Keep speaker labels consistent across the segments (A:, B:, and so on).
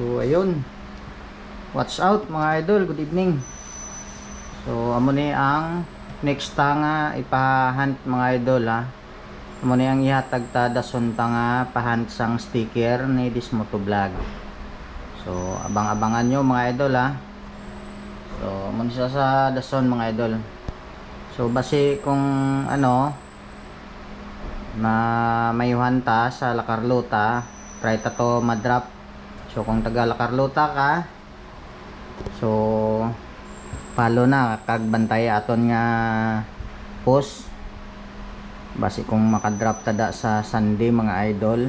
A: So ayun. Watch out mga idol, good evening. So amo ni ang next ta nga ipahunt mga idol ha. Amo ni ang ihatag ta dason ta nga pahunt sang sticker ni this motovlog. So abang-abangan nyo mga idol ha. So amo ni sa dason mga idol. So base kung ano na may hanta sa La Carlota, try ta to madrop. So kung taga La Carlota ka, so follow na kag bantay aton nga post base kung makadrop tada sa Sunday mga idol.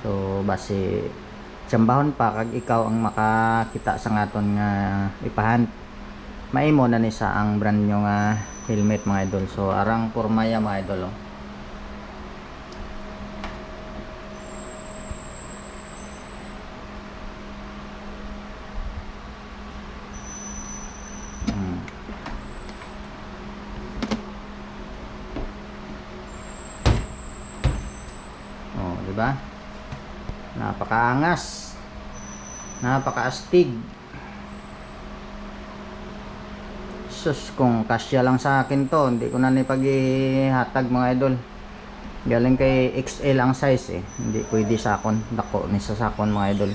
A: So base tsambahon pa kag ikaw ang makakita sa ngaton nga ipahan maimo na ni sa ang brand nyo nga helmet mga idol so arang pormaya mga idol oh. Di ba? Napakaangas. Napakaastig. Sus, kung kasya lang sa akin to, hindi ko na nipag-ihatag mga idol. Galing kay XL ang size eh. Hindi pwede sakon. Dako ni sa sakon mga idol.